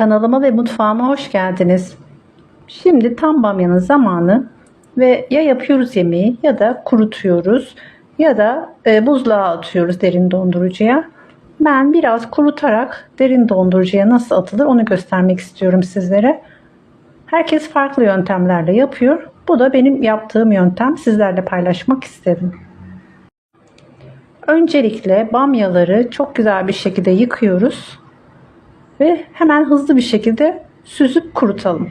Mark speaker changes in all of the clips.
Speaker 1: Kanalıma ve mutfağıma hoş geldiniz. Şimdi tam bamyanın zamanı ve ya yapıyoruz yemeği ya da kurutuyoruz ya da e, buzluğa atıyoruz derin dondurucuya. Ben biraz kurutarak derin dondurucuya nasıl atılır onu göstermek istiyorum sizlere. Herkes farklı yöntemlerle yapıyor. Bu da benim yaptığım yöntem. Sizlerle paylaşmak istedim. Öncelikle bamyaları çok güzel bir şekilde yıkıyoruz ve hemen hızlı bir şekilde süzüp kurutalım.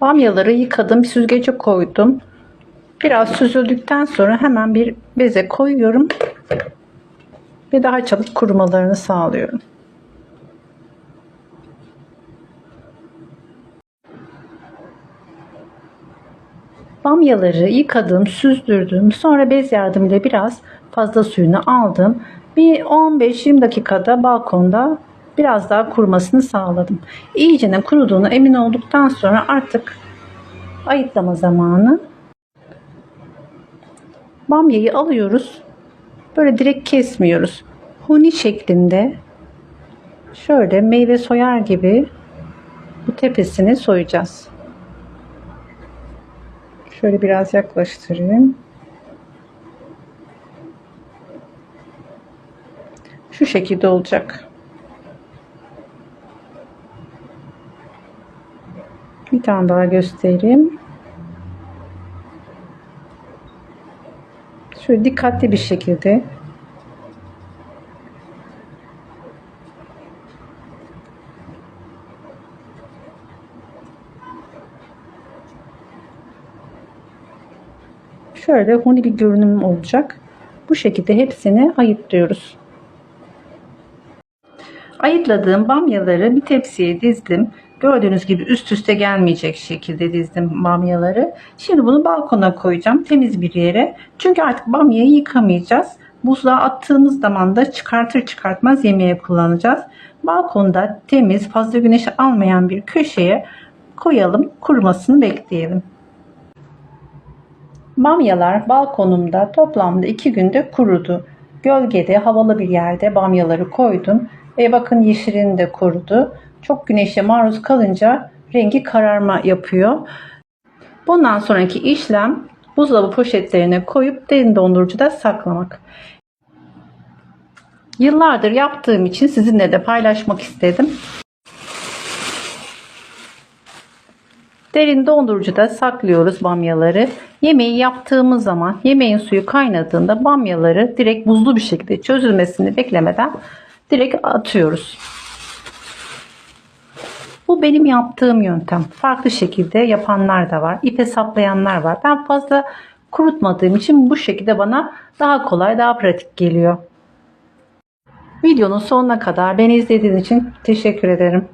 Speaker 1: Bamyaları yıkadım, süzgece koydum. Biraz süzüldükten sonra hemen bir beze koyuyorum ve daha çabuk kurumalarını sağlıyorum. Bamyaları yıkadım, süzdürdüm. Sonra bez yardımıyla biraz fazla suyunu aldım. Bir 15-20 dakikada balkonda biraz daha kurumasını sağladım. İyicene kuruduğunu emin olduktan sonra artık ayıtlama zamanı. Bamyayı alıyoruz. Böyle direkt kesmiyoruz. Huni şeklinde şöyle meyve soyar gibi bu tepesini soyacağız. Şöyle biraz yaklaştırayım. Şu şekilde olacak. Bir tane daha göstereyim. Şöyle dikkatli bir şekilde şöyle huni bir görünüm olacak. Bu şekilde hepsini ayıtlıyoruz. Ayıtladığım bamyaları bir tepsiye dizdim. Gördüğünüz gibi üst üste gelmeyecek şekilde dizdim bamyaları. Şimdi bunu balkona koyacağım temiz bir yere. Çünkü artık bamyayı yıkamayacağız. Buzluğa attığımız zaman da çıkartır çıkartmaz yemeğe kullanacağız. Balkonda temiz fazla güneş almayan bir köşeye koyalım kurumasını bekleyelim. Bamyalar balkonumda toplamda 2 günde kurudu. Gölgede havalı bir yerde bamyaları koydum. Ve bakın yeşilin de kurudu. Çok güneşe maruz kalınca rengi kararma yapıyor. Bundan sonraki işlem buzdolabı poşetlerine koyup derin dondurucuda saklamak. Yıllardır yaptığım için sizinle de paylaşmak istedim. Derin dondurucuda saklıyoruz bamyaları. Yemeği yaptığımız zaman yemeğin suyu kaynadığında bamyaları direkt buzlu bir şekilde çözülmesini beklemeden direkt atıyoruz. Bu benim yaptığım yöntem. Farklı şekilde yapanlar da var. İpe saplayanlar var. Ben fazla kurutmadığım için bu şekilde bana daha kolay, daha pratik geliyor. Videonun sonuna kadar beni izlediğiniz için teşekkür ederim.